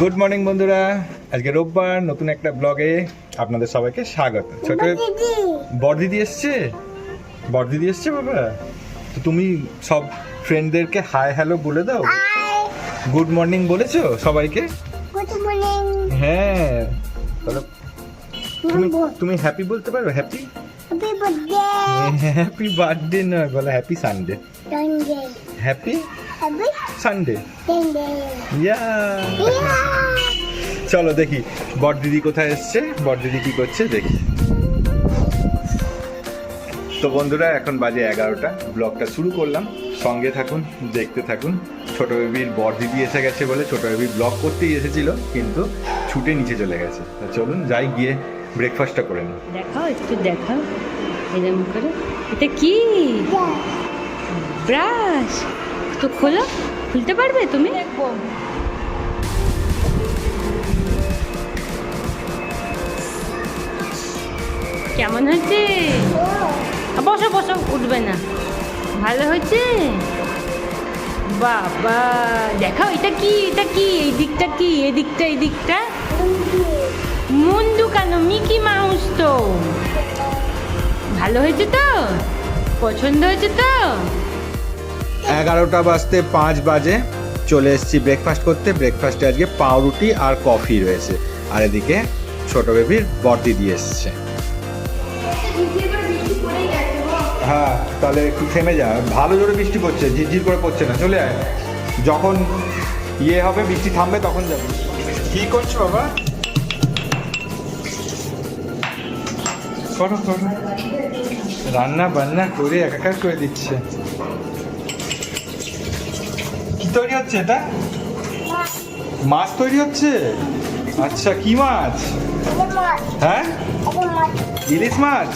Good morning বন্ধুরা। আজকে রোববার নতুন একটা ব্লগে আপনাদের সবাইকে স্বাগত। ছোট দিদি বড়দিদি এসছে? বড়দিদি এসছে বাবা? তো তুমি সব ফ্রেন্ডদেরকে হাই হ্যালো বলে দাও। গুড মর্নিং বলেছ সবাইকে? গুড মর্নিং হ্যাঁ। তাহলে তুমি তুমি হ্যাপি বলতে পারো? Happy happy birthday happy birthday নয় বলো happy Sunday happy Sunday yeah চলো দেখি বড়দিদি কোথায় এসছে? বড়দিদি কি করছে? দেখি। তো বন্ধুরা এখন বাজে এগারোটা। ব্লগটা শুরু করলাম। সঙ্গে থাকুন দেখতে থাকুন। ছোট বেবির বড়দিদি এসে গেছে বলে ছোট বেবি ব্লগ করতেই এসেছিল কিন্তু ছুটে নিচে চলে গেছে। তা চলুন যাই গিয়ে ব্রেকফাস্টটা করে নিই। দেখাও একটু দেখাও। এরকম করে। এটা কি? ব্রাশ! তো খোলো। খুলতে পারবে তুমি? কেমন হয়েছে? বসো বসো, উঠবে না। ভালো হয়েছে? বাবা, দেখাও, এটা কি এটা কি? এই দিকটা কি? এই দিকটা এই দিকটা? মুন্ডু কেন? মিকি মাউস তো। ভালো হয়েছে তো? পছন্দ হয়েছে তো? এগারোটা বাজতে পাঁচ বাজে চলে এসেছি ব্রেকফাস্ট করতে। ব্রেকফাস্টে আজকে পাউরুটি আর কফি রয়েছে। আর এদিকে ছোট বেবির বর্দি দিয়ে এসছে। হ্যাঁ তাহলে একটু থেমে যা। ভালো জোরে বৃষ্টি পড়ছে, ঝিরঝির করে পড়ছে না। চলে আয়। যখন ইয়ে হবে, বৃষ্টি থামবে, তখন যাবে। কি করছ বাবা? করো করো। রান্না বান্না করে একাকার করে দিচ্ছে। তৈরি হচ্ছে এটা? মাছ তৈরি হচ্ছে? আচ্ছা কি মাছ? হ্যাঁ? ইলিশ মাছ?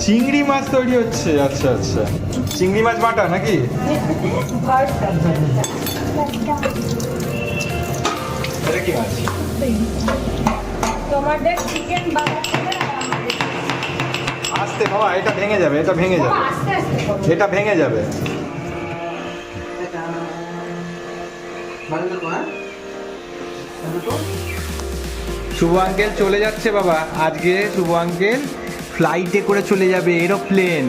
চিংড়ি মাছ তৈরি হচ্ছে আচ্ছা আচ্ছা। চিংড়ি মাছ বাটা নাকি? এটা কি মাছ? তোমাদের চিকেন আস্তে বাবা এটা ভেঙে যাবে এটা ভেঙে যাবে। এটা ভেঙে যাবে। শুভ আঙ্কেল চলে যাচ্ছে বাবা। আজকে শুভ আঙ্কেল ফ্লাইটে করে চলে যাবে এরোপ্লেন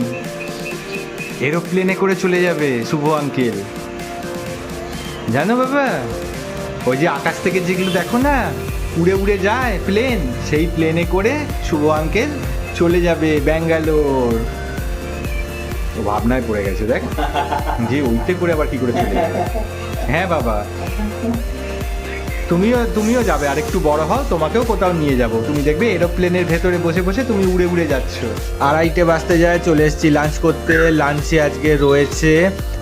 এরোপ্লেনে করে চলে যাবে শুভ আঙ্কেল। জানো বাবা, ওই যে আকাশ থেকে যেগুলো দেখো না, উড়ে উড়ে যায় প্লেন সেই প্লেনে করে শুভ আঙ্কেল চলে যাবে ব্যাঙ্গালোর। ভাবনায় পড়ে গেছে, দেখ। যে উইতে করে আবার কি করে চলে যাবে? হ্যাঁ বাবা। তুমিও তুমিও যাবে। আর একটু বড় হও, তোমাকেও কোথাও নিয়ে যাব। তুমি দেখবে এরোপ্লেনের ভেতরে বসে বসে তুমি উড়ে উড়ে যাচ্ছ। আড়াইটে বাজতে যায়, চলে এসেছি লাঞ্চ করতে। লাঞ্চে আজকে রয়েছে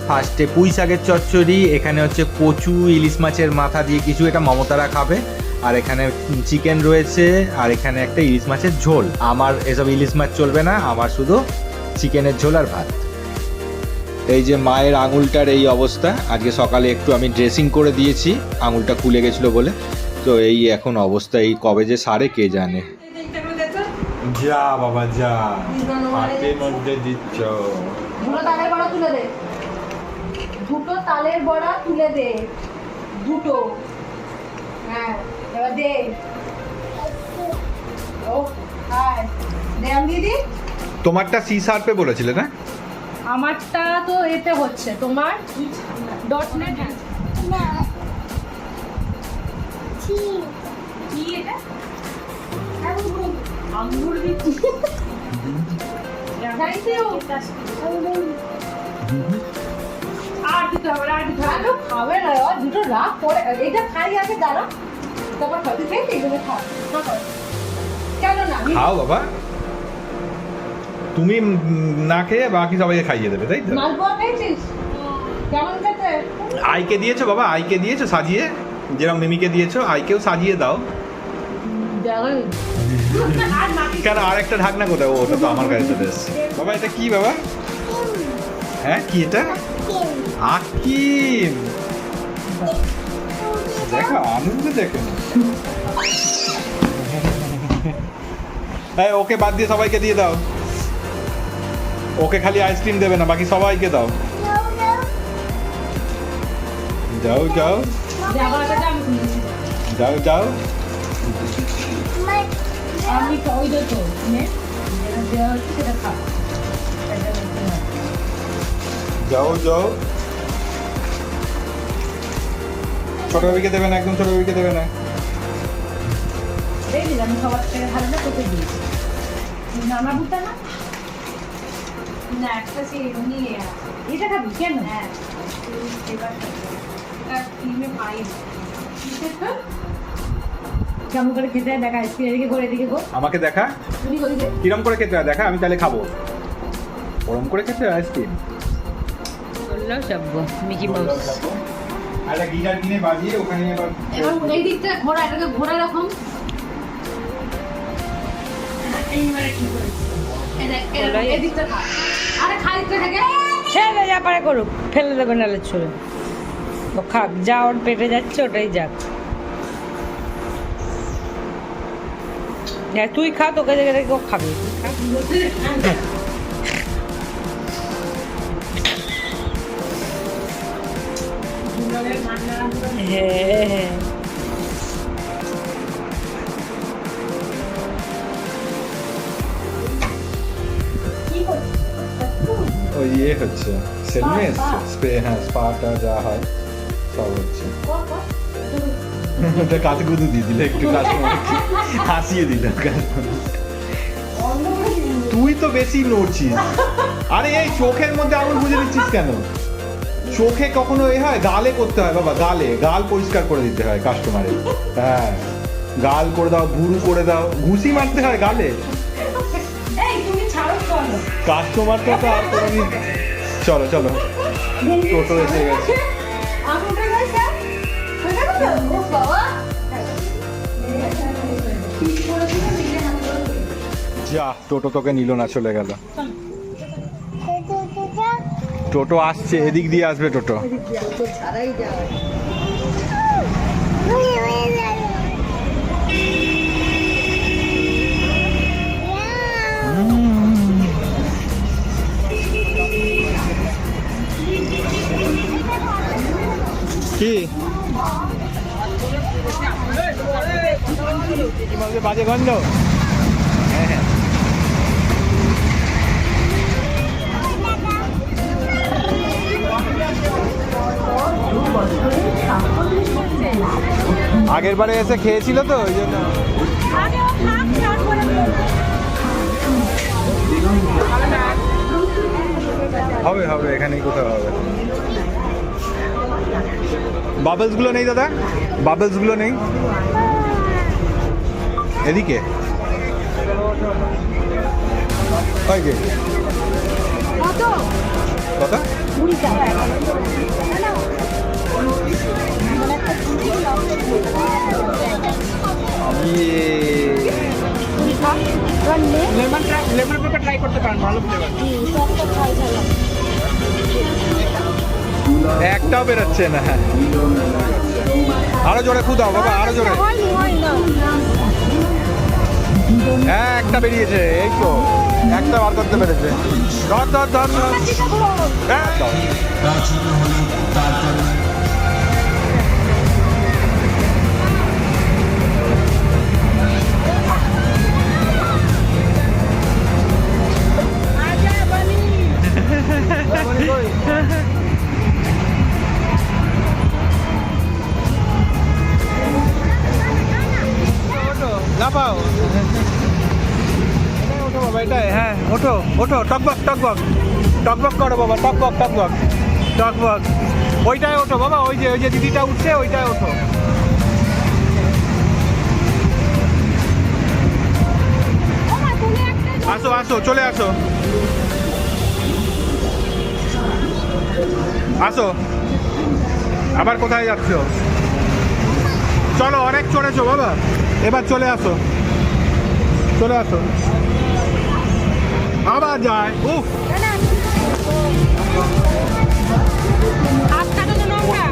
ফার্স্টে পুঁই শাকের চচ্চড়ি, এখানে হচ্ছে কচু, ইলিশ মাছের মাথা দিয়ে কিছু, এটা মমতারা খাবে। আর এখানে চিকেন রয়েছে, আর এখানে একটা ইলিশ মাছের ঝোল। আমার এসব ইলিশ মাছ চলবে না, আমার শুধু চিকেনের ঝোল আর ভাত। এই যে মায়ের আঙুলটার এই অবস্থা আজকে সকালে একটু আমি ড্রেসিং করে দিয়েছি আঙুলটা খুলে গেছিল বলে। তো এই এখন অবস্থা এই কবে যে সারে কে জানে? যা বাবা যা। হাতের মধ্যে দিচ্ছ। দুটো তালের বড়া তুলে দে। দুটো তালের বড়া তুলে দে। দুটো। হ্যাঁ এবার দে। ও হাই দে আমি দিদি? তোমারটা সি শার্পে বলেছিলে না? আমারটা তো এতে হচ্ছে। তোমার ডট নেট কি এটা? আঙ্গুর। আর দিতে হবে? না, আর দিতে হবে? না। খাবে না দুটো রাগ করে। এটা খাই আগে দাঁড়া। তারপর খাবি। খেয়ে এগুলো খাও। কেন না খাও বাবা। তুমি না খেয়ে বাকি সবাইকে খাইয়ে দেবে তাই তো? আইকে দিয়েছ বাবা আইকে দিয়েছ সাজিয়ে। যেরকম মিমিকে দিয়েছ আইকেও সাজিয়ে দাও। কেন আর একটা ঢাকনা কোথায়? ওটা তো আমার কাছে চলে এসছে। বাবা এটা কি বাবা? হ্যাঁ কি এটা? আকিম। দেখো আনন্দ দেখো হ্যাঁ ওকে বাদ দিয়ে সবাইকে দিয়ে দাও। ওকে খালি আইসক্রিম দেবে না বাকি সবাইকে দাও। যাও যাও। যাও যাও। আমি। যাও যাও। ছোট বেবিকে দেবে না একদম ছোট বেবিকে দেবে না। দিলাম সবার থেকে ভালো না তোকে নানা বুঝতে না? না একটা সেই নিয়ে এটা খাবি? কেন? হ্যাঁ কেমন করে খেতে হয়? দেখা স্ক্রিন এদিকে করে এদিকে গো আমাকে দেখা? কিরম করে খেতে হয়? দেখা আমি তাহলে খাব। ওরম করে খেতে হয় আইসক্রিম? বললাম সব মিকি একটা গিটার কিনে বাজিয়ে ওখানে এবার এবার এই দিকটা ঘোরা এটাকে ঘোরা রকম। এইবারে কি করেছি? ছেলে যা পারে করুক ফেলে দেবে নালে ছুড়ে। ও খাক যা ওর পেটে যাচ্ছে ওটাই যাক। হ্যাঁ তুই খা তোকে দেখে দেখে ও খাবে। খা। হ্যাঁ। ওই ইয়ে হচ্ছে হ্যাঁ স্পাটা যা হয় সব হচ্ছে। ওটা দিয়ে দিলে একটু হাসিয়ে। তুই তো বেশি নড়ছিস আরে এই চোখের মধ্যে আঙুল বুঝে দিচ্ছিস কেন চোখে কখনো এ হয় গালে করতে হয় বাবা গালে গাল পরিষ্কার করে দিতে হয় কাস্টমারের হ্যাঁ গাল করে দাও ভুরু করে দাও ঘুষি মারতে হয় গালে চলো কাস্টমারটা তো আর কোনোদিন চলো চলো। টোটো এসে গেছে। যা, টোটো তোকে নিল না, চলে গেল। টোটো আসছে, এদিক দিয়ে আসবে টোটো। কি? বাজে গন্ধ? হ্যাঁ হ্যাঁ। আগের বারে এসে খেয়েছিল তো ওই জন্য। হবে হবে এখানেই কোথাও হবে। বাবলসগুলো নেই দাদা? বাবলসগুলো নেই। এদিকে। কত কত? ইয়ে লেমন লেমন পেপার ট্রাই করতে পারেন ভালো ফ্লেভার একটাও বেরোচ্ছে না। হ্যাঁ আরও জোরে খুদাও, বাবা, আরও জোরে। হ্যাঁ একটা বেরিয়েছে, এই তো। একটা বার করতে পেরেছে। ধর ধর ধর ধর। ওঠো টকবক টকবক টকবক করো বাবা টকবক টকবক টকবক ওইটাই ওঠো বাবা, ওই যে ওই যে দিদিটা উঠছে ওইটাই ওঠো। আসো আসো, চলে আসো। আসো। আবার কোথায় যাচ্ছ? চলো, অনেক চড়েছো বাবা। এবার চলে আসো। চলে আসো। আবার যায়। উফ। হাত কাটানো নৌকা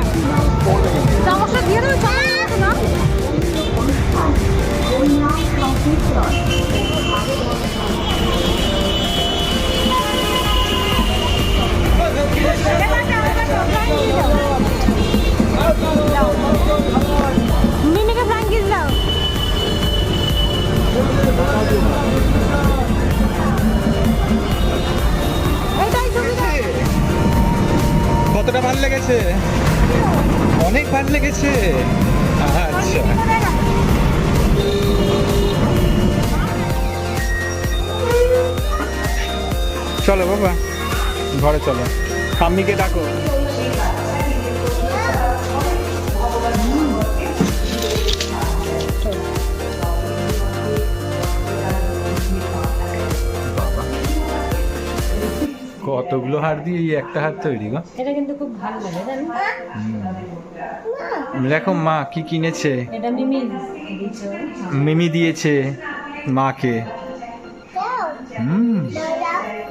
চলো বাবা। ঘরে চলো। ঠাম্মিকে ডাকো। কতগুলো হার দিয়ে এই একটা হার তৈরি গো? এটা কিন্তু খুব ভালো লাগে জানো? দেখো মা কি কিনেছে। এটা মিমি দিয়েছে। মিমি দিয়েছে মাকে।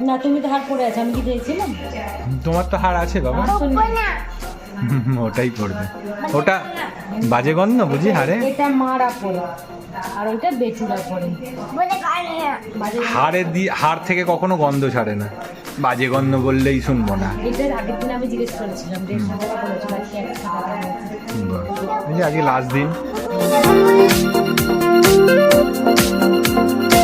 না তুমি তো হার পরে আছে আমি কি দিয়েছিলাম তোমার তো হার আছে বাবা। ওটাই পড়বে ওটা বাজে গন্ধ বুঝি হারে? এটা মারা পরে আর ওইটা বেচুরা পরে বলে কানে না দিয়ে হাড় থেকে কখনো গন্ধ ছাড়ে না। বাজে গন্ধ বললেই শুনব না। এটার আগের দিন আমি জিজ্ঞেস করেছিলাম আজকে লাস্ট দিন।